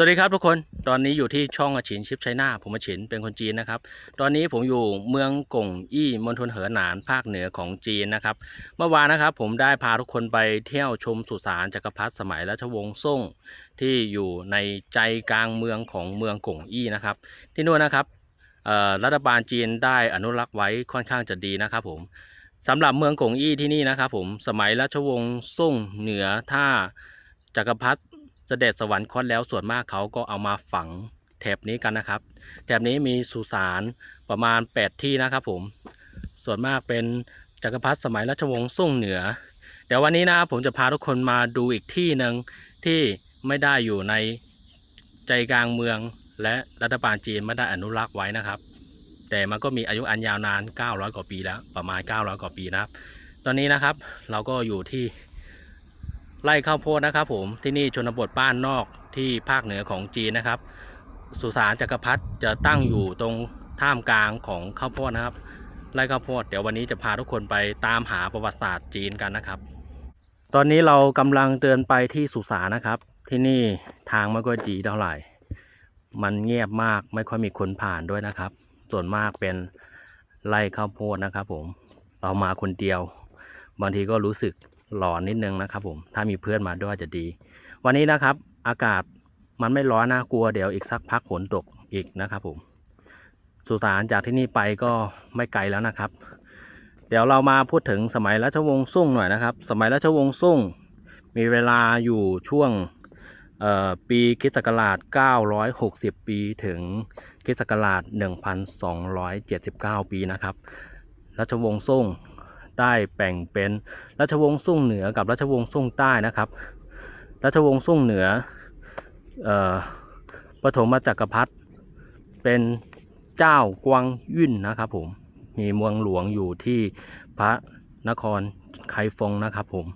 สวัสดีครับทุกคน ตอนนี้อยู่ที่ช่องอาชินชิปไชน่า ผมอาชินเป็นคนจีนนะครับ ตอนนี้ผมอยู่เมืองกงอี้มณฑลเหอหนานภาคเหนือของจีนนะครับ เมื่อวานนะครับผมได้พาทุกคนไปเที่ยวชมสุสานจักรพรรดิสมัยรัชวงศ์ซ่ง ที่อยู่ในใจกลางเมืองของเมืองกงอี้นะครับ ที่นู่นนะครับรัฐบาลจีนได้อนุรักษ์ไว้ค่อนข้างจะดีนะครับผมสำหรับเมืองกงอี้ที่นี่นะครับผม สมัยรัชวงศ์ซ่งเหนือถ้าจักรพรรดิ เสด็จสวรรคตแล้วส่วนมากเขาก็เอามาฝังแถบนี้กันนะครับ แถบนี้มีสุสานประมาณ 8 ที่นะครับผม ส่วนมากเป็นจักรพรรดิสมัยรัชวงศ์ซุ่งเหนือ เดี๋ยววันนี้นะครับผมจะพาทุกคนมาดูอีกที่หนึ่งที่ไม่ได้อยู่ในใจกลางเมือง และรัฐบาลจีนไม่ได้อนุรักษ์ไว้นะครับ แต่มันก็มีอายุอันยาวนาน 900 กว่าปีแล้ว ประมาณ 900 กว่าปีนะครับ ตอนนี้นะครับเราก็อยู่ที่ ไร่ข้าวโพดนะครับผมที่นี่ชนบทบ้านนอกที่ภาคเหนือของจีนนะครับ สุสานจักรพรรดิจะตั้งอยู่ตรงท่ามกลางของข้าวโพดนะครับ ไร่ข้าวโพดเดี๋ยววันนี้จะพาทุกคนไปตามหาประวัติศาสตร์จีนกันนะครับ ตอนนี้เรากำลังเดินไปที่สุสานนะครับ ที่นี่ทางไม่ค่อยดีเท่าไหร่ มันเงียบมากไม่ค่อยมีคนผ่านด้วยนะครับ ส่วนมากเป็นไร่ข้าวโพดนะครับ ผมเรามาคนเดียว บางทีก็รู้สึก หลอนนิดนึงนะครับผมถ้ามีเพื่อนมาด้วยจะดี วันนี้นะครับ อากาศมันไม่ร้อนนะกลัวเดี๋ยวอีกสักพักฝนตกอีกนะครับผมสุสานจากที่นี่ไปก็ไม่ไกลแล้วนะครับ เดี๋ยวเรามาพูดถึงสมัยรัชวงศ์ซ่งหน่อยนะครับ สมัยรัชวงศ์ซ่ง มีเวลาอยู่ช่วงเอ่อปีคิสต์ศักราช960 ปีถึงคิสต์ศักราช1279 ปีนะครับรัชวงศ์ซ่ง ได้แบ่งเป็นรัชวงศ์ซ่งเหนือกับรัชวงศ์ซ่งใต้นะครับรัชวงศ์ซ่งเหนือเอ่อปฐมจักรพรรดิเป็นเจ้ากวางยุ่นนะครับผมมีเมืองหลวงอยู่ที่พระนครไคฟงนะครับผม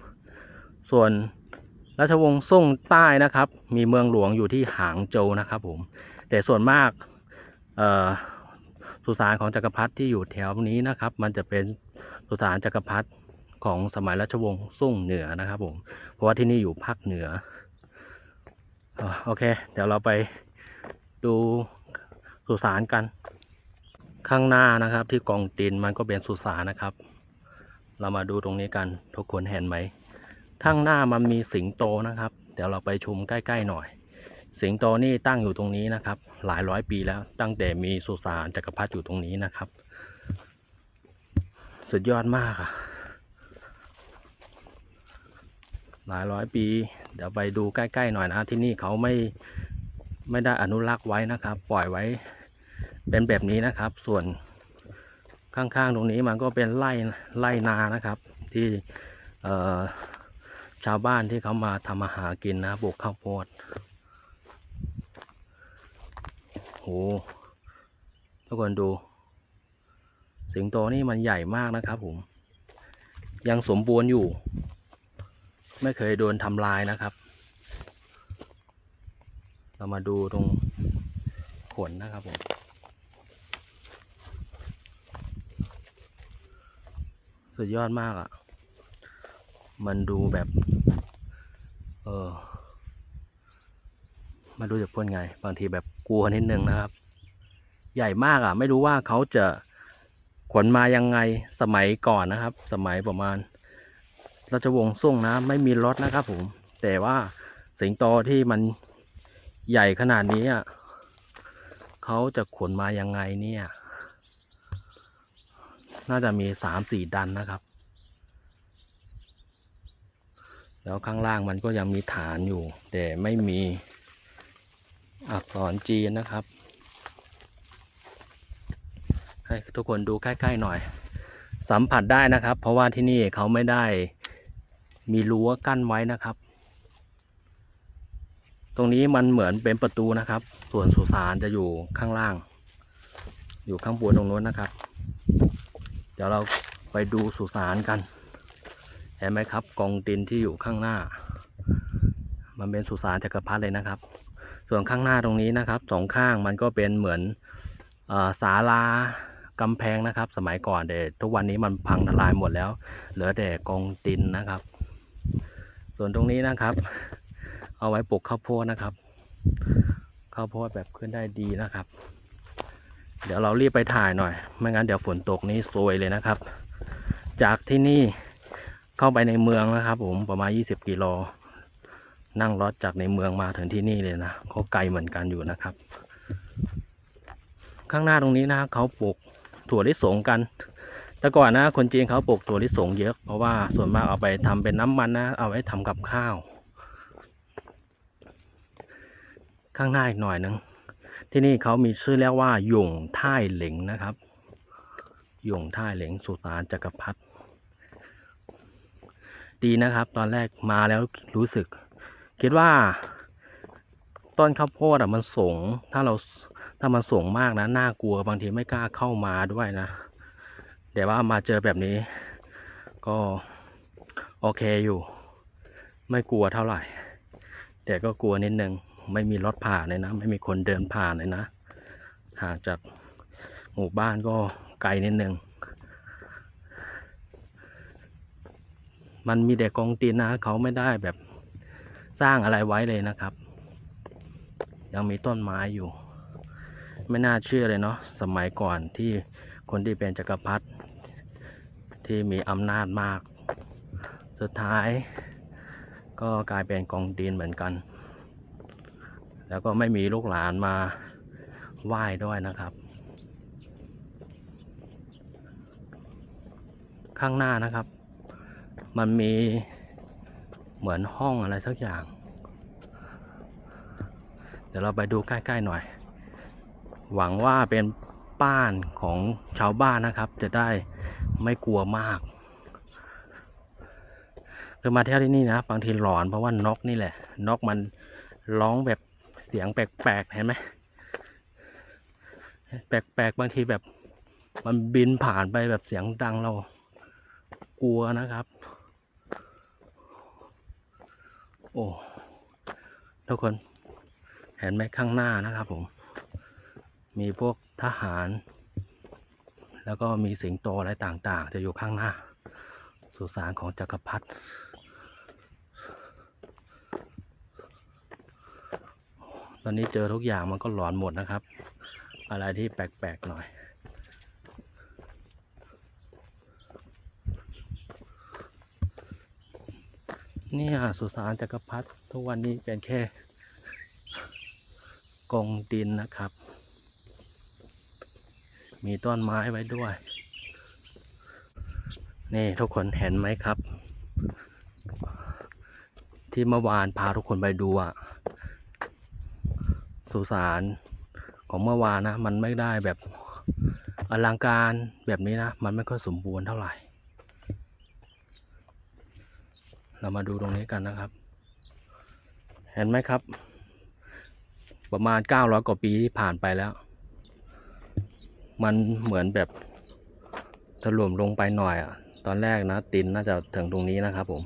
ส่วนราชวงศ์ซ่งใต้นะครับ มีเมืองหลวงอยู่ที่หางโจวนะครับผม แต่ส่วนมากสุสานของจักรพรรดิที่อยู่แถวนี้นะครับ มันจะเป็น สุสานจักรพรรดิของสมัยรัชวงศ์ซุ่งเหนือนะครับผม เพราะว่าที่นี่อยู่ภาคเหนือเอ่อโอเค เดี๋ยวเราไปดูสุสานกัน ข้างหน้านะครับ ที่กองตินมันก็เป็นสุสานนะครับ เรามาดูตรงนี้กันทุกคนเห็นไหมข้างหน้ามันมีสิงโตนะครับ เดี๋ยวเราไปชมใกล้ๆหน่อย สิงโตนี่ตั้งอยู่ตรงนี้นะครับ หลายร้อยปีแล้วตั้งแต่มีสุสานจักรพรรดิอยู่ตรงนี้นะครับ สุดยอดมากอะหลายร้อยปี เดี๋ยวไปดูใกล้ๆหน่อยนะที่นี่เขาไม่ไม่ได้อนุรักษ์ไว้นะครับ ปล่อยไว้เป็นแบบนี้นะครับ ส่วนข้างๆตรงนี้มันก็เป็นไร่ไร่นานะครับ ที่ชาวบ้านที่เขามาทำอาหารกินนะปลูกข้าวโพดโหทุกคนดู สิงโตนี่มันใหญ่มากนะครับผม ยังสมบูรณ์อยู่ ไม่เคยโดนทำลายนะครับ เรามาดูตรงขนนะครับผมสุดยอดมากอะ่ะ มันดูแบบ เออมาดูจะพูดไง บางทีแบบกลัวนิดนึงนะครับ ใหญ่มากอะ่ะ ไม่รู้ว่าเขาจะ ขนมายังไงสมัยก่อนนะครับ สมัยประมาณ เราชวงศ์ซ่งนะไม่มีรถนะครับผม แต่ว่าสิงโตที่มันใหญ่ขนาดนี้อะเขาจะขนมายังไงเนี่ย น่าจะมีสามสี่ดันนะครับ แล้วข้างล่างมันก็ยังมีฐานอยู่ แต่ไม่มีอักษรจีนนะครับ ให้ทุกคนดูใกล้ๆหน่อย สัมผัสได้นะครับ เพราะว่าที่นี่เขาไม่ได้มีรั้วกั้นไว้นะครับ ตรงนี้มันเหมือนเป็นประตูนะครับ ส่วนสุสานจะอยู่ข้างล่าง อยู่ข้างบนตรงนู้นนะครับ เดี๋ยวเราไปดูสุสานกัน เห็นไหมครับ กองดินที่อยู่ข้างหน้า มันเป็นสุสานจักรพรรดิเลยนะครับ ส่วนข้างหน้าตรงนี้นะครับสองข้างมันก็เป็นเหมือนศาลา กำแพงนะครับ สมัยก่อนแต่ทุกวันนี้มันพังทลายหมดแล้ว เหลือแต่กองดินนะครับ ส่วนตรงนี้นะครับ เอาไว้ปลูกข้าวโพดนะครับข้าวโพดแบบขึ้นได้ดีนะครับ เดี๋ยวเรารีบไปถ่ายหน่อย ไม่งั้นเดี๋ยวฝนตกนี้ซวยเลยนะครับ จากที่นี่เข้าไปในเมืองนะครับ ผมประมาณ 20 กิโลนั่งรถจากในเมืองมาถึงที่นี่เลยนะก็ไกลเหมือนกันอยู่นะครับ ข้างหน้าตรงนี้นะเขาปลูก ถั่วลิสงกัน แต่ก่อนนะ คนจีนเขาปลูกถั่วลิสงเยอะเพราะว่าส่วนมากเอาไปทำเป็นน้ำมันนะ เอาไว้ทำกับข้าว ข้างหน้าอีกหน่อยนึงที่นี่เขามีชื่อเรียกว่าหยงท่ายเหลงนะครับหยงท่ายเหลงสุสานจักรพรรดิดีนะครับ ตอนแรกมาแล้วรู้สึก คิดว่า ต้นข้าวโพดอะมันสูงถ้าเรา ถ้ามันสูงมากนะน่ากลัวบางทีไม่กล้าเข้ามาด้วยนะแต่ว่ามาเจอแบบนี้ ก็โอเคอยู่ ไม่กลัวเท่าไหร่ แต่ก็กลัวนิดนึงไม่มีรถผ่านเลยนะ ไม่มีคนเดินผ่านเลยนะห่างจากหมู่บ้านก็ไกลนิดนึงมันมีแต่กองตีนนะเขาไม่ได้แบบสร้างอะไรไว้เลยนะครับ ยังมีต้นไม้อยู่ ไม่น่าเชื่อเลยเนาะสมัยก่อนที่คนที่เป็นจักรพรรดิที่มีอำนาจมาก สุดท้าย ก็กลายเป็นกองดินเหมือนกัน แล้วก็ไม่มีลูกหลานมาไหว้ด้วยนะครับ ข้างหน้านะครับ มันมีเหมือนห้องอะไรสักอย่าง เดี๋ยวเราไปดูใกล้ ๆ หน่อย หวังว่าเป็นบ้านของชาวบ้านนะครับ จะได้ไม่กลัวมากคือมาเที่ยวที่นี่นะบางทีหลอนเพราะว่านกนี่แหละ นกมันร้องแบบเสียงแปลกๆเห็นไหมแปลกๆบางทีแบบมันบินผ่านไปแบบเสียงดังเรากลัวนะครับ โอ้ทุกคนเห็นไหมข้างหน้านะครับผม มีพวกทหาร แล้วก็มีสิงโตอะไรต่างๆ จะอยู่ข้างหน้า สุสานของจักรพรรดิตอนนี้เจอทุกอย่างมันก็หลอนหมดนะครับ อะไรที่แปลกๆหน่อย นี่สุสานจักรพรรดิทุกวันนี้เป็นแค่กองดินนะครับ มีต้นไม้ไว้ด้วย นี่ทุกคนเห็นไหมครับ ที่เมื่อวานพาทุกคนไปดูอะสุสานของเมื่อวานนะ มันไม่ได้แบบอลังการแบบนี้นะ มันไม่ค่อยสมบูรณ์เท่าไหร่ เรามาดูตรงนี้กันนะครับ เห็นไหมครับ ประมาณ 900 กว่าปีที่ผ่านไปแล้ว มันเหมือนแบบถล่มลงไปหน่อยอะ ตอนแรกนะตินน่าจะถึงตรงนี้นะครับผม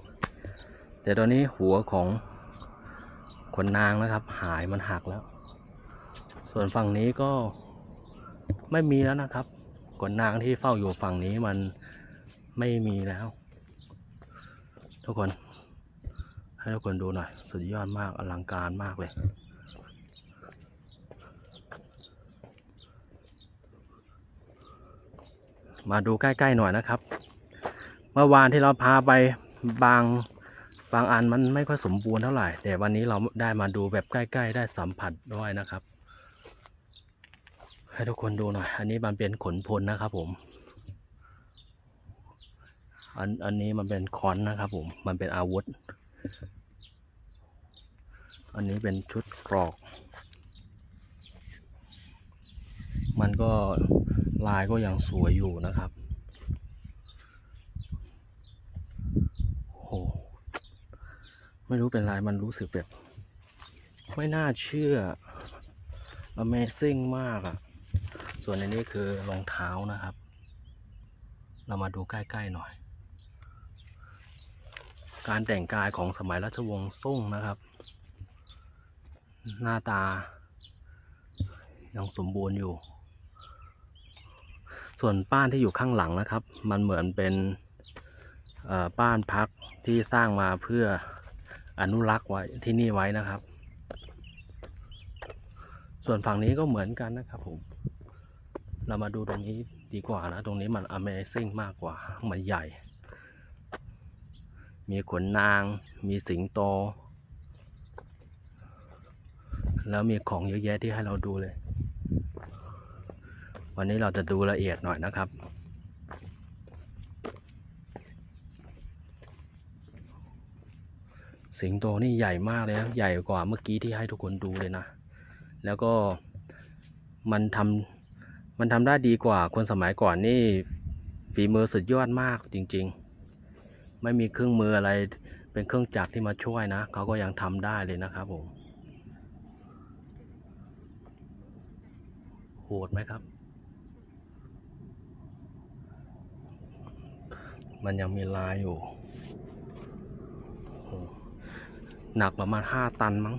แต่ตอนนี้หัวของขนนางนะครับ หายมันหักแล้ว ส่วนฝั่งนี้ก็ไม่มีแล้วนะครับขนนางที่เฝ้าอยู่ฝั่งนี้มันไม่มีแล้ว ทุกคน ให้ทุกคนดูหน่อย สุดยอดมากอลังการมากเลย มาดูใกล้ๆหน่อยนะครับ เมื่อวานที่เราพาไปบางบางอันมันไม่ค่อยสมบูรณ์เท่าไหร่ แต่วันนี้เราได้มาดูแบบใกล้ ๆ ได้สัมผัสด้วยนะครับ ให้ทุกคนดูหน่อย อันนี้มันเป็นขนพลนะครับ ผม อันอันนี้มันเป็นคอนนะครับ ผม มันเป็นอาวุธ อันนี้เป็นชุดกรอก มันก็ ลายก็ยังสวยอยู่นะครับโอ้ไม่รู้เป็นลายมันรู้สึกแบบ ไม่น่าเชื่อ Amazing มากอะ่ะ ส่วนในนี้คือรองเท้านะครับ เรามาดูใกล้ ๆ หน่อย การแต่งกายของสมัยราชวงศ์ซ่งนะครับ หน้าตา ยังสมบูรณ์อยู่ ส่วนบ้านที่อยู่ข้างหลังนะครับ มันเหมือนเป็นบ้านพักที่สร้างมาเพื่ออนุรักษ์ไว้ที่นี่ไว้นะครับ ส่วนฝั่งนี้ก็เหมือนกันนะครับผม เรามาดูตรงนี้ดีกว่านะ ตรงนี้มัน Amazing มากกว่า มันใหญ่ มีขนนาง มีสิงโต แล้วมีของเยอะแยะที่ให้เราดูเลย วันนี้เราจะดูละเอียดหน่อยนะครับ สิงโตนี่ใหญ่มากเลยนะใหญ่กว่าเมื่อกี้ที่ให้ทุกคนดูเลยนะ แล้วก็มันทำมันทำได้ดีกว่าคนสมัยก่อนนี่ฝีมือสุดยอดมากจริง ๆ ไม่มีเครื่องมืออะไรเป็นเครื่องจักรที่มาช่วยนะเขาก็ยังทำได้เลยนะครับผมโหดไหมครับ มันยังมีลายอยู่หนักประมาณห้าตันมั้ง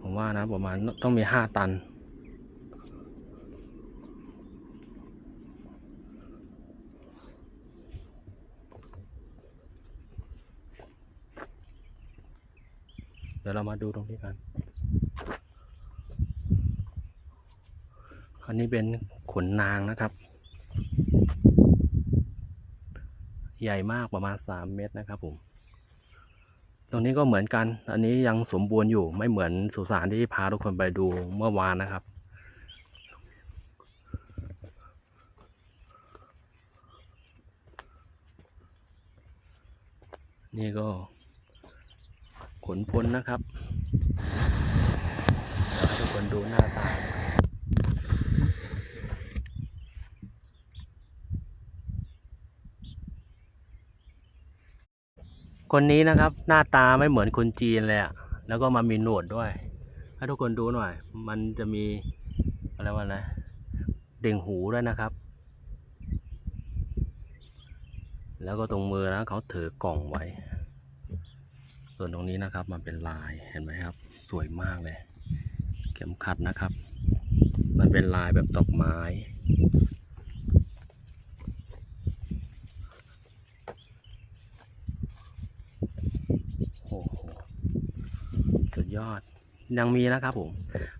ผมว่านะประมาณต้องมีห้าตัน เดี๋ยวเรามาดูตรงนี้กัน อันนี้เป็นขนนางนะครับ ใหญ่มากประมาณสามเมตรนะครับผม ตรงนี้ก็เหมือนกัน อันนี้ยังสมบูรณ์อยู่ไม่เหมือนสุสานที่พาทุกคนไปดูเมื่อวานนะครับ นี่ก็ขนพลนะครับเดี๋ยวให้ทุกคนดูหน้าตา คนนี้นะครับ หน้าตาไม่เหมือนคนจีนเลยอะแล้วก็มามีหนวดด้วย ให้ทุกคนดูหน่อย มันจะมีอะไรวะนะเด่งหูด้วยนะครับ แล้วก็ตรงมือนะเขาถือกล่องไว้ ส่วนตรงนี้นะครับมันเป็นลายเห็นไหมครับ สวยมากเลย เข็มขัดนะครับ มันเป็นลายแบบดอกไม้ โอ้โห สุดยอด ยังมีนะครับผม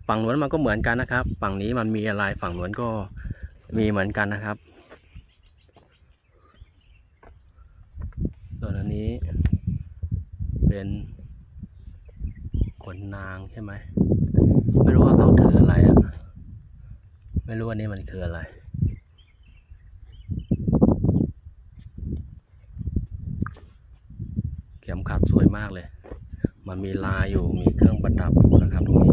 ฝั่งนู้นมันก็เหมือนกันนะครับ ฝั่งนี้มันมีอะไรฝั่งนู้นก็มีเหมือนกันนะครับส่วนอันนี้ เป็นขนนางใช่ไหมไม่รู้ว่าเขาถืออะไรอะไม่รู้อันนี้มันคืออะไรเข็มขัดสวยมากเลย มันมีลายอยู่มีเครื่องประดับอยู่นะครับตรงนี้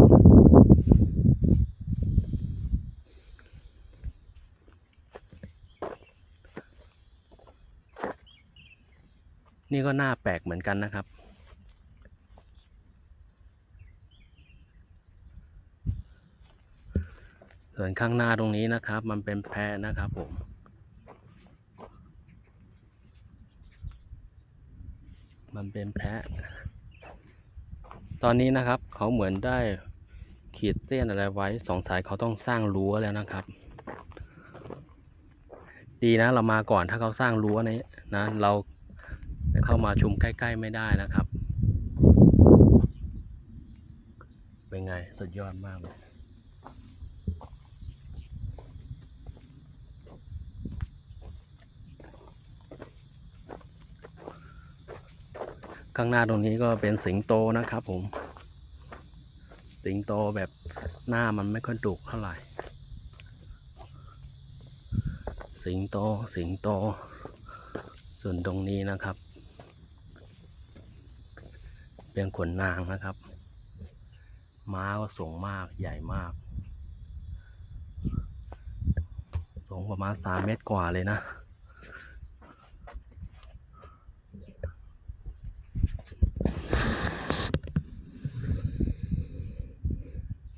นี่ก็น่าแปลกเหมือนกันนะครับ ส่วนข้างหน้าตรงนี้นะครับ มันเป็นแพะนะครับผมมันเป็นแพะ ตอนนี้นะครับเขาเหมือนได้ขีดเส้นอะไรไว้สองสายเขาต้องสร้างรั้วแล้วนะครับ ดีนะเรามาก่อนถ้าเขาสร้างรั้วนี้นะเราเข้ามาชุมใกล้ ๆ ไม่ได้นะครับ เป็นไงสุดยอดมากเลย ข้างหน้าตรงนี้ก็เป็นสิงโตนะครับผม สิงโตแบบหน้ามันไม่ค่อยดุเท่าไหร่ สิงโตสิงโต ส่วนตรงนี้นะครับ เป็นขนนางนะครับ ม้าก็สูงมากใหญ่มากสูงประมาณสามเมตรกว่าเลยนะ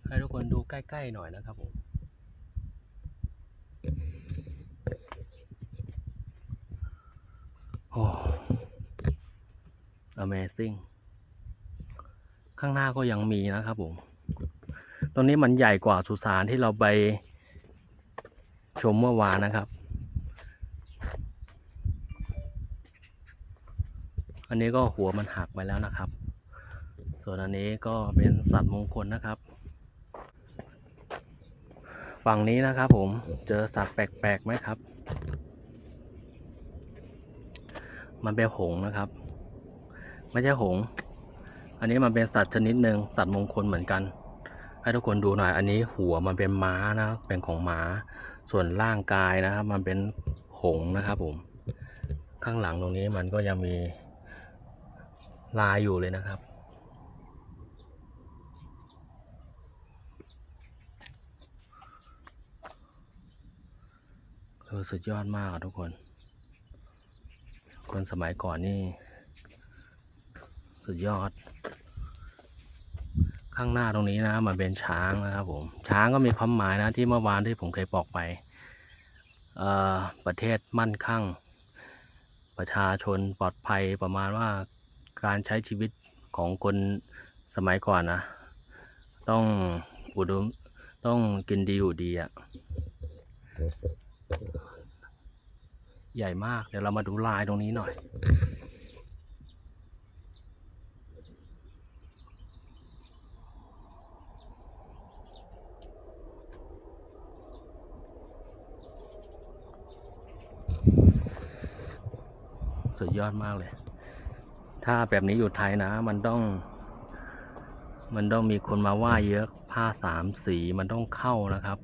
ให้ทุกคนดูใกล้ ๆ หน่อยนะครับผมโอ้ Amazing ข้างหน้าก็ยังมีนะครับผม ตรงนี้มันใหญ่กว่าสุสานที่เราไปชมเมื่อวานนะครับ อันนี้ก็หัวมันหักไปแล้วนะครับ ส่วนอันนี้ก็เป็นสัตว์มงคลนะครับ ฝั่งนี้นะครับผมเจอสัตว์แปลกๆไหมครับ มันเป็นหงส์นะครับ ไม่ใช่หงส์อันนี้มันเป็นสัตว์ชนิดหนึ่งสัตว์มงคลเหมือนกัน ให้ทุกคนดูหน่อย อันนี้หัวมันเป็นม้านะเป็นของม้า ส่วนร่างกายนะครับ มันเป็นหงส์นะครับผม ข้างหลังตรงนี้มันก็ยังมีลายอยู่เลยนะครับ อสุดยอดมากอะทุกคน คนสมัยก่อนนี่ สุดยอด ข้างหน้าตรงนี้นะมันเป็นช้างนะครับผม ช้างก็มีความหมายนะที่เมื่อวานที่ผมเคยบอกไปเอ่อประเทศมั่นคั่งประชาชนปลอดภัยประมาณว่าการใช้ชีวิตของคนสมัยก่อนนะ ต้องอุดมต้องกินดีอยู่ดีอะ ใหญ่มาก เดี๋ยวเรามาดูลายตรงนี้หน่อย สุดยอดมากเลย ถ้าแบบนี้อยู่ไทยนะ มันต้อง มันต้องมีคนมาไหว้เยอะ ผ้าสามสี มันต้องเข้านะครับ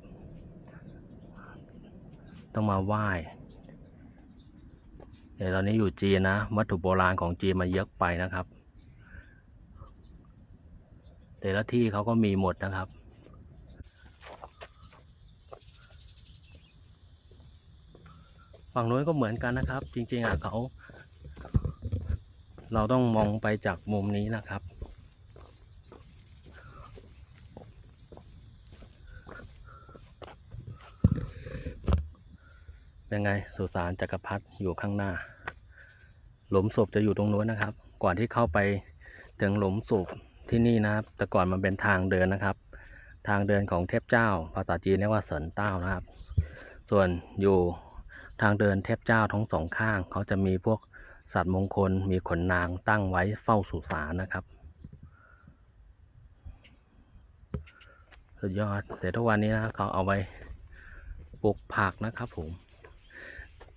ต้องมาไหว้แต่ตอนนี้อยู่จีนนะ วัตถุโบราณของจีนมาเยอะไปนะครับ แต่ละที่เขาก็มีหมดนะครับฝั่งนู้นก็เหมือนกันนะครับ จริงๆอะเขา เราต้องมองไปจากมุมนี้นะครับ เป็นไงสุสานจักรพรรดิอยู่ข้างหน้า หลุมศพจะอยู่ตรงนู้นนะครับ ก่อนที่เข้าไปถึงหลุมศพที่นี่นะครับ แต่ก่อนมันเป็นทางเดินนะครับ ทางเดินของเทพเจ้า ภาษาจีนเรียกว่าเสินเต้านะครับ ส่วนอยู่ทางเดินเทพเจ้าทั้งสองข้าง เขาจะมีพวกสัตว์มงคลมีขนนางตั้งไว้เฝ้าสุสานนะครับสุดยอดแต่ทุกวันนี้นะครับเขาเอาไว้ปลูกผักนะครับผม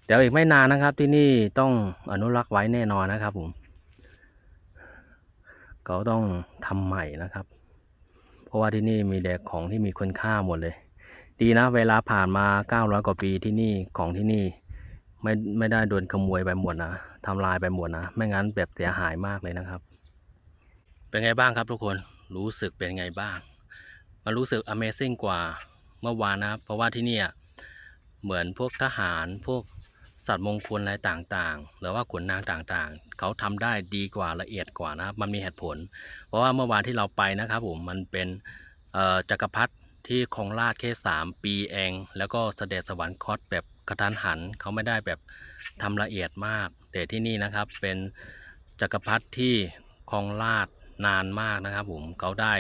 เดี๋ยวอีกไม่นานนะครับ ที่นี่ต้องอนุรักษ์ไว้แน่นอนนะครับผมเขาต้องทำใหม่นะครับ เพราะว่าที่นี่มีแต่ของที่มีคุณค่าหมดเลย ดีนะ เวลาผ่านมา 900 กว่าปีที่นี่ของที่นี่ไม่ไม่ได้โดนขโมยไปหมดนะทำลายไปหมดนะไม่งั้นแบบเสียหายมากเลยนะครับ เป็นไงบ้างครับทุกคนรู้สึกเป็นไงบ้างมันรู้สึก Amazing กว่าเมื่อวานนะครับ เพราะว่าที่นี่เหมือนพวกทหารพวก สัตว์มงคลอะไรต่างๆ หรือว่าขุนนางต่างๆ เขาทำได้ดีกว่าละเอียดกว่านะครับ มันมีเหตุผล เพราะว่าเมื่อวานที่เราไปนะครับผมมันเป็นจักรพรรดิที่คองราชแค่สามปีเอง แล้วก็เสด็จสวรรคตแบบกระทันหันเขาไม่ได้แบบทำละเอียดมาก แต่ที่นี่นะครับเป็นจักรพรรดิที่คองราชนานมากนะครับผมเขาได้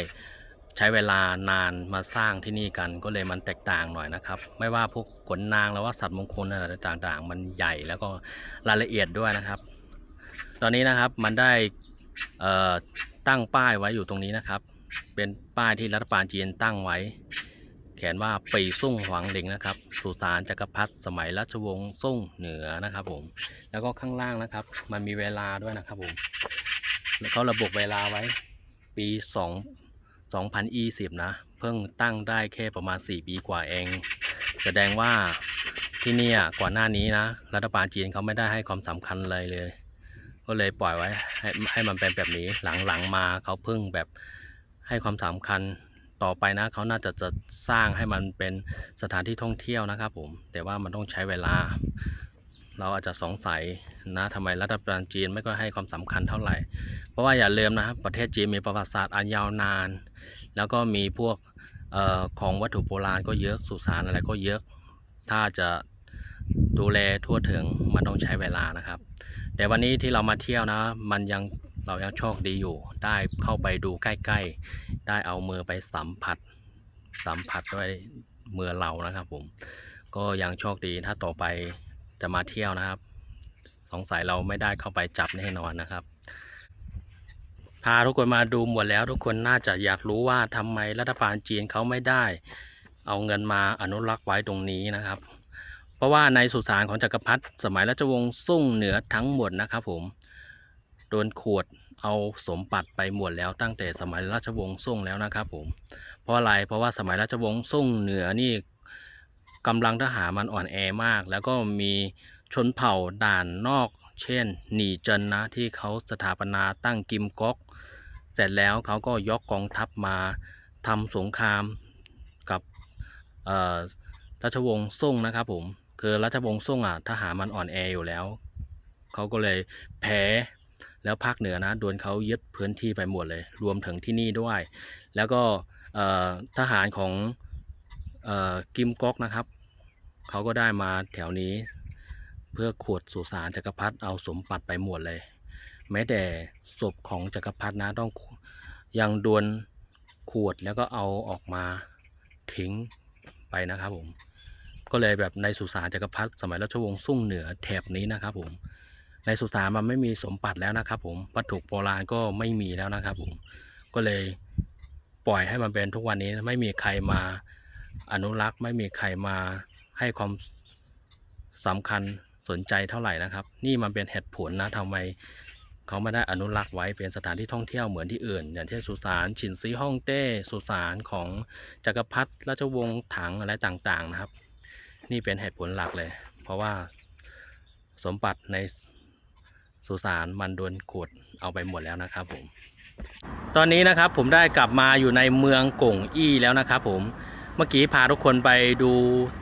ใช้เวลานานมาสร้างที่นี่กันก็เลยมันแตกต่างหน่อยนะครับ ไม่ว่าพวกขนนางหรือว่าสัตว์มงคลอะไรต่างๆ มันใหญ่แล้วก็รายละเอียดด้วยนะครับ ตอนนี้นะครับมันได้ตั้งป้ายไว้อยู่ตรงนี้นะครับ เป็นป้ายที่รัฐบาลจีนตั้งไว้เขียนว่าปีซุ่งหวังเหลิงนะครับสุสานจักรพรรดิสมัยราชวงศ์ซุ่งเหนือนะครับผมแล้วก็ข้างล่างนะครับ มันมีเวลาด้วยนะครับผมแล้วเขาระบุเวลาไว้ปี2 2020 นะ เพิ่งตั้งได้แค่ประมาณ 4 ปีกว่าเอง แสดงว่าที่นี่ก่อนหน้านี้นะ รัฐบาลจีนเขาไม่ได้ให้ความสำคัญเลยเลย ก็เลยปล่อยไว้ให้ให้มันเป็นแบบนี้หลังๆมาเขาเพิ่งแบบให้ความสำคัญต่อไปนะเขาน่าจะจะสร้างให้มันเป็นสถานที่ท่องเที่ยวนะครับผม แต่ว่ามันต้องใช้เวลา เราอาจจะสงสัย นะทำไมรัฐบาลจีนไม่ก็ให้ความสำคัญเท่าไหร่ เพราะว่าอย่าลืมนะครับประเทศจีนมีประวัติศาสตร์อันยาวนาน แล้วก็มีพวกออของวัตถุโบราณก็เยอะสุสานอะไรก็เยอะ ถ้าจะดูแลทั่วถึงมันต้องใช้เวลานะครับ แต่วันนี้ที่เรามาเที่ยวนะ มันยังเรายังโชคดีอยู่ ได้เข้าไปดูใกล้ ๆ ได้เอามือไปสัมผัส สัมผัสด้วยมือเรานะครับผมก็ยังโชคดีถ้าต่อไปจะมาเที่ยวนะครับ สงสัยเราไม่ได้เข้าไปจับแน่นอนนะครับ พาทุกคนมาดูหมดแล้วทุกคนน่าจะอยากรู้ว่าทำไมรัฐบาลจีนเขาไม่ได้ เอาเงินมาอนุรักษ์ไว้ตรงนี้นะครับ เพราะว่าในสุสานของจักรพรรดิสมัยราชวงศ์ซุ่งเหนือทั้งหมดนะครับผมโดนขวดเอาสมบัติไปหมดแล้วตั้งแต่สมัยราชวงศ์ซุ่งแล้วนะครับผม เพราะอะไร เพราะว่าสมัยราชวงศ์ซุ่งเหนือนี่กำลังทหารมันอ่อนแอมาก แล้วก็มี ชนเผ่าด่านนอก เช่นหนีเจินนะที่เขาสถาปนาตั้งกิมก๊กเสร็จแล้วเขาก็ยกกองทัพมาทำสงครามกับราชวงศ์ซ่งนะครับผมคือราชวงศ์ซ่งอะทหารมันอ่อนแออยู่แล้ว เขาก็เลยแพ้แล้วภาคเหนือนะโดนเขายึดพื้นที่ไปหมดเลย รวมถึงที่นี่ด้วย แล้วก็ทหารของออกิมก๊กนะครับ เขาก็ได้มาแถวนี้ เพื่อขวดสุสานจักรพรรดิเอาสมบัติไปหมดเลย แม้แต่ศพของจักรพรรดินะต้องยังโดนขวดแล้วก็เอาออกมาทิ้งไปนะครับผม ก็เลยแบบในสุสานจักรพรรดิสมัยราชวงศ์ซุ่งเหนือแถบนี้นะครับผมในสุสานมันไม่มีสมบัติแล้วนะครับ ผมวัตถุโบราณก็ไม่มีแล้วนะครับ ผมก็เลยปล่อยให้มันเป็นทุกวันนี้ไม่มีใครมาอนุรักษ์ ไม่มีใครมาให้ความสำคัญ สนใจเท่าไหร่นะครับ นี่มันเป็นเหตุผลนะทำไมเขาไม่ได้อนุรักษ์ไว้เป็นสถานที่ท่องเที่ยวเหมือนที่อื่น อย่างเช่นสุสานฉินซีฮ่องเต้สุสานของจักรพรรดิราชวงศ์ถังอะไรต่างๆนะครับ นี่เป็นเหตุผลหลักเลย เพราะว่าสมบัติในสุสานมันโดนขวดเอาไปหมดแล้วนะครับผม ตอนนี้นะครับผมได้กลับมาอยู่ในเมืองกงอี้แล้วนะครับผม เมื่อกี้พาทุกคนไปดู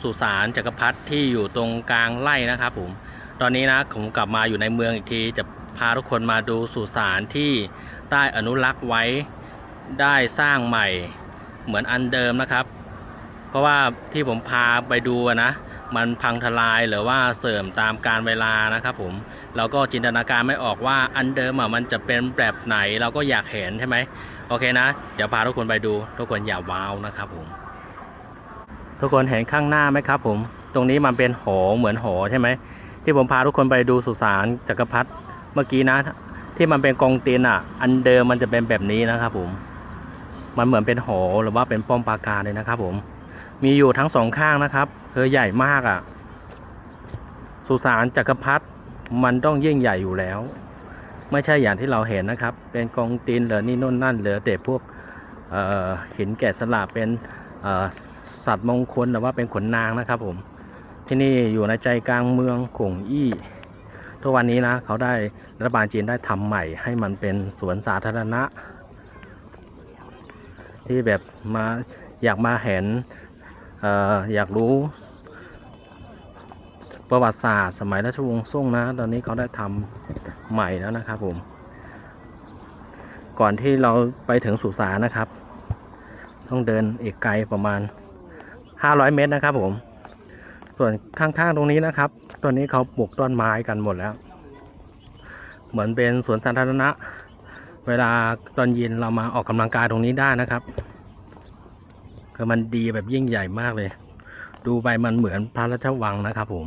สุสานจักรพรรดิที่อยู่ตรงกลางไร่นะครับผม ตอนนี้นะผมกลับมาอยู่ในเมืองอีกที จะพาทุกคนมาดูสุสานที่ได้อนุรักษ์ไว้ได้สร้างใหม่เหมือนอันเดิมนะครับ เพราะว่าที่ผมพาไปดูนะ มันพังทลายหรือว่าเสื่อมตามการเวลานะครับผมเราก็จินตนาการไม่ออกว่าอันเดิมอะมันจะเป็นแบบไหนเราก็อยากเห็นใช่ไหมโอเคนะ เดี๋ยวพาทุกคนไปดูทุกคนอย่าว้าวนะครับผม ทุกคนเห็นข้างหน้าไหมครับ ผม ตรงนี้มันเป็นหอเหมือนหอใช่ไหมที่ผมพาทุกคนไปดูสุสานจักรพรรดิเมื่อกี้นะ ที่มันเป็นกองตีนอะ อันเดิมมันจะเป็นแบบนี้นะครับผมมันเหมือนเป็นหอหรือว่าเป็นป้อมปราการเลยนะครับ ผม มีอยู่ทั้งสองข้างนะครับเธอใหญ่มากอะ สุสานจักรพรรดิมันต้องยิ่งใหญ่อยู่แล้ว ไม่ใช่อย่างที่เราเห็นนะครับ เป็นกองตีนเหลือนี่นู่นนั่นเหลือแต่พวกหินแกะสลักเป็น สัตว์มงคลหรือว่าเป็นขนนางนะครับผม ที่นี่อยู่ในใจกลางเมืองกงอี้ทุกวันนี้นะเขาได้รัฐบาลจีนได้ทำใหม่ ให้มันเป็นสวนสาธารณะ ที่แบบมาอยากมาเห็นเอ่ออยากรู้ ประวัติศาสตร์สมัยราชวงศ์ซ่งนะ ตอนนี้เขาได้ทำใหม่แล้วนะครับผม ก่อนที่เราไปถึงสุสานนะครับ ต้องเดินอีกไกลประมาณ 500 เมตรนะครับผม ส่วนข้างๆตรงนี้นะครับ ตัวนี้เขาปลูกต้นไม้กันหมดแล้ว เหมือนเป็นสวนสาธารณะ เวลาตอนเย็นเรามาออกกำลังกายตรงนี้ได้นะครับคือมันดีแบบยิ่งใหญ่มากเลย ดูไปมันเหมือนพระราชวังนะครับผม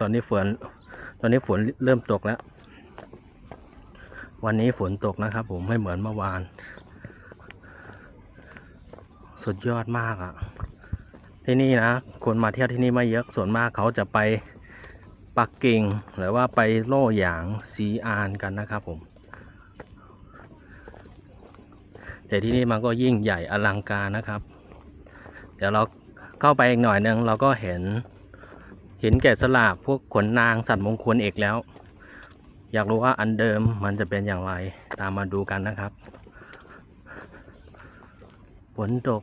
ตอนนี้ฝน ตอนนี้ฝนเริ่มตกแล้ว วันนี้ฝนตกนะครับผมไม่เหมือนเมื่อวาน สุดยอดมากอะ่ะ ที่นี่นะคนมาเที่ยวที่นี่ไม่เยอะส่วนมากเขาจะไปปักกิ่งหรือว่าไปโล่หยางซีอานกันนะครับผม แต่ที่นี่มันก็ยิ่งใหญ่อลังการนะครับ เดี๋ยวเราเข้าไปอีกหน่อยหนึงเราก็เห็นหินแกะสลักพวกขนนางสัตว์มงคลเอกแล้ว อยากรู้ว่าอันเดิมมันจะเป็นอย่างไรตามมาดูกันนะครับ ฝนตก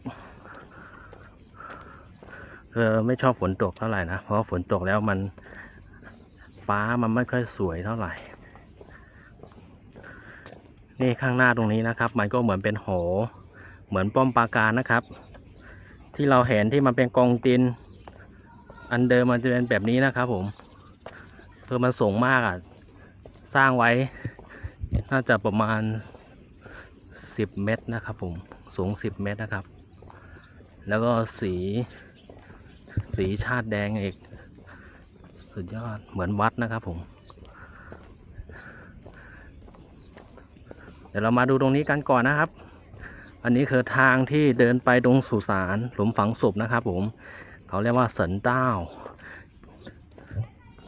เออไม่ชอบฝนตกเท่าไหร่นะ เพราะฝนตกแล้วมันฟ้ามันไม่ค่อยสวยเท่าไหร่ นี่ข้างหน้าตรงนี้นะครับ มันก็เหมือนเป็นหอเหมือนป้อมปราการนะครับ ที่เราเห็นที่มันเป็นกองติน อันเดิมมันจะเป็นแบบนี้นะครับ ผมคือมันสูงมากอะ สร้างไว้ น่าจะประมาณสิบเมตรนะครับผม สูงสิบเมตรนะครับ แล้วก็สี สีชาติแดงเอกสุดยอดเหมือนวัดนะครับผม เดี๋ยวเรามาดูตรงนี้กันก่อนนะครับ อันนี้คือทางที่เดินไปตรงสุสานหลุมฝังศพนะครับผม เขาเรียกว่าเสันเต้า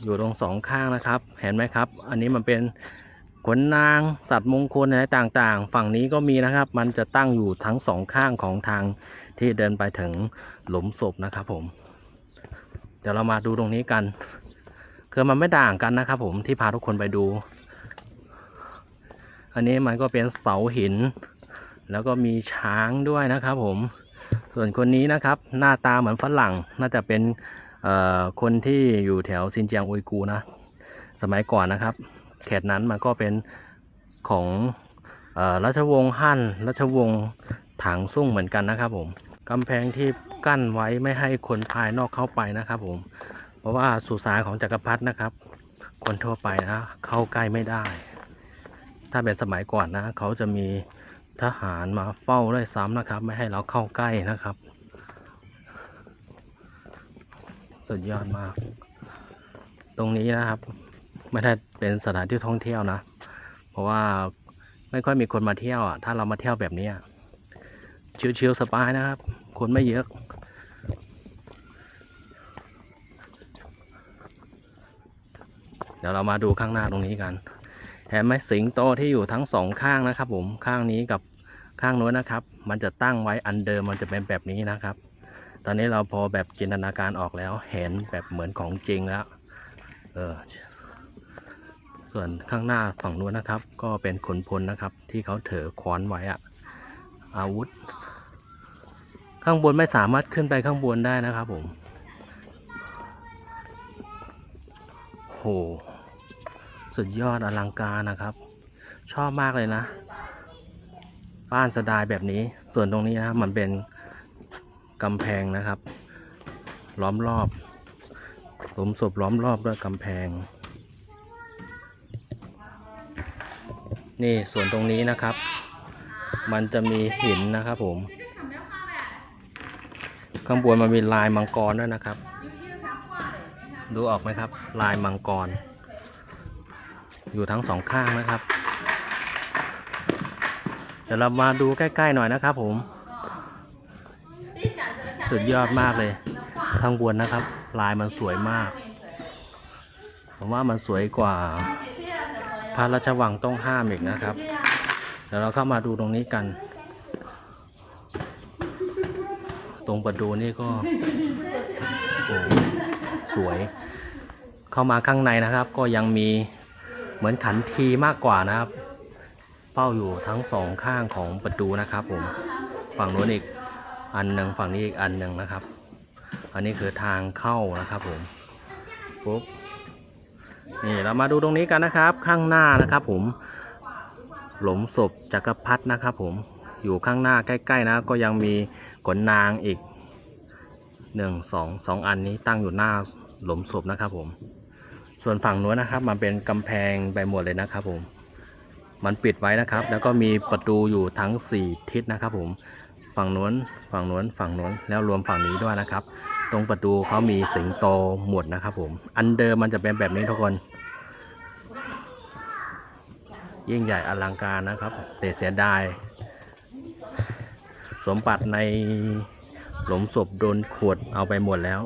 อยู่ตรงสองข้างนะครับ เห็นไหมครับ อันนี้มันเป็น ขนนางสัตว์มงคลอะไรต่างๆ ฝั่งนี้ก็มีนะครับ มันจะตั้งอยู่ทั้งสองข้างของทางที่เดินไปถึงหลุมศพนะครับผม เดี๋ยวเรามาดูตรงนี้กันคือมันไม่ต่างกันนะครับผมที่พาทุกคนไปดู อันนี้มันก็เป็นเสาหิน แล้วก็มีช้างด้วยนะครับผม ส่วนคนนี้นะครับ หน้าตาเหมือนฝรั่งน่าจะเป็นเอ่อคนที่อยู่แถวซินเจียงอุยกูนะ สมัยก่อนนะครับ เขตนั้นมันก็เป็นของอราชวงศ์ฮั่นราชวงศ์ถังซุ่งเหมือนกันนะครับผมกำแพงที่กั้นไว้ไม่ให้คนภายนอกเข้าไปนะครับผม เพราะว่าสุสานของจักรพรรดินะครับ คนทั่วไปนะเข้าใกล้ไม่ได้ ถ้าเป็นสมัยก่อนนะเขาจะมีทหารมาเฝ้าด้วยซ้ำนะครับ ไม่ให้เราเข้าใกล้นะครับสุดยอดมาก ตรงนี้นะครับ ไม่ได้เป็นสถานที่ท่องเที่ยวนะ เพราะว่าไม่ค่อยมีคนมาเที่ยวอะถ้าเรามาเที่ยวแบบนี้ยชิลๆสบายนะครับ คนไม่เยอะเดี๋ยวเรามาดูข้างหน้าตรงนี้กันเห็นไหมสิงโตที่อยู่ทั้งสองข้างนะครับ ผมข้างนี้กับข้างโน้นนะครับ มันจะตั้งไว้อันเดิมมันจะเป็นแบบนี้นะครับ ตอนนี้เราพอแบบจินตนาการออกแล้วเห็นแบบเหมือนของจริงแล้ว เออ ส่วนข้างหน้าฝั่งนู้นนะครับ ก็เป็นขนพลนะครับ ที่เขาเถอค้อนไว้อะอาวุธ ข้างบนไม่สามารถขึ้นไปข้างบนได้นะครับผมโหสุดยอดอลังการนะครับ ชอบมากเลยนะ บ้านสไตล์แบบนี้ ส่วนตรงนี้นะมันเป็นกำแพงนะครับ ล้อมรอบหลุมศพล้อมรอบด้วยกำแพง นี่ส่วนตรงนี้นะครับ มันจะมีหินนะครับผม ข้างบนมันมีลายมังกรด้วยนะครับ ดูออกไหมครับ ลายมังกร อยู่ทั้งสองข้างนะครับ เดี๋ยวเรามาดูใกล้ๆหน่อยนะครับผม สุดยอดมากเลย ข้างบนนะครับ ลายมันสวยมาก ผมว่ามันสวยกว่า พระราชวังต้องห้ามอีกนะครับ เดี๋ยวเราเข้ามาดูตรงนี้กัน ตรงประตูนี่ก็โอ้สวย เข้ามาข้างในนะครับ ก็ยังมีเหมือนขันทีมากกว่านะครับเฝ้าอยู่ทั้งสองข้างของประตูนะครับผม ฝั่งโน้นอีกอันหนึ่งฝั่งนี้อีกอันหนึ่งนะครับ อันนี้คือทางเข้านะครับผมปุ๊บ นี่เรามาดูตรงนี้กันนะครับ ข้างหน้านะครับ ผม หลุมศพจักรพรรดินะครับ ผมอยู่ข้างหน้าใกล้ ๆ นะ ก็ยังมีขนนางอีกหนึ่งสองสองอันนี้ตั้งอยู่หน้าหลุมศพนะครับ ผม ส่วนฝั่งนู้นนะครับ มันเป็นกำแพงไปหมดเลยนะครับ ผม มันปิดไว้นะครับ แล้วก็มีประตูอยู่ทั้งสี่ทิศนะครับ ผม ฝั่งนู้นฝั่งนู้นฝั่งนู้นแล้วรวมฝั่งนี้ด้วยนะครับ ตรงประตูเขามีสิงโตหมดนะครับ ผม อันเดิมมันจะเป็นแบบนี้ทุกคน ยิ่งใหญ่อลังการนะครับ แต่เสียดาย สมบัติในหลุมศพโดนขวดเอาไปหมดแล้ว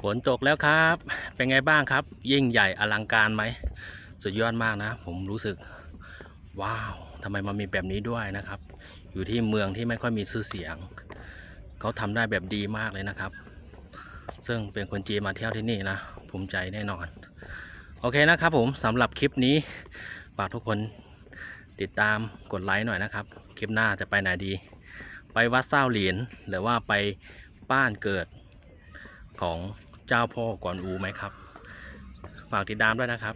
ฝนตกแล้วครับ เป็นไงบ้างครับ ยิ่งใหญ่อลังการไหม สุดยอดมากนะ ผมรู้สึก ว้าวทำไมมันมีแบบนี้ด้วยนะครับ อยู่ที่เมืองที่ไม่ค่อยมีชื่อเสียง เขาทำได้แบบดีมากเลยนะครับ ซึ่งเป็นคนจีนมาเที่ยวที่นี่นะ ภูมิใจแน่นอน โอเคนะครับผมสำหรับคลิปนี้ฝากทุกคนติดตามกดไลค์หน่อยนะครับ คลิปหน้าจะไปไหนดี ไปวัดเศร้าเหรียญหรือว่าไปบ้านเกิดของเจ้าพ่อกวนอูไหมครับ ฝากติดตามด้วยนะครับ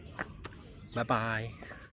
บ๊ายบาย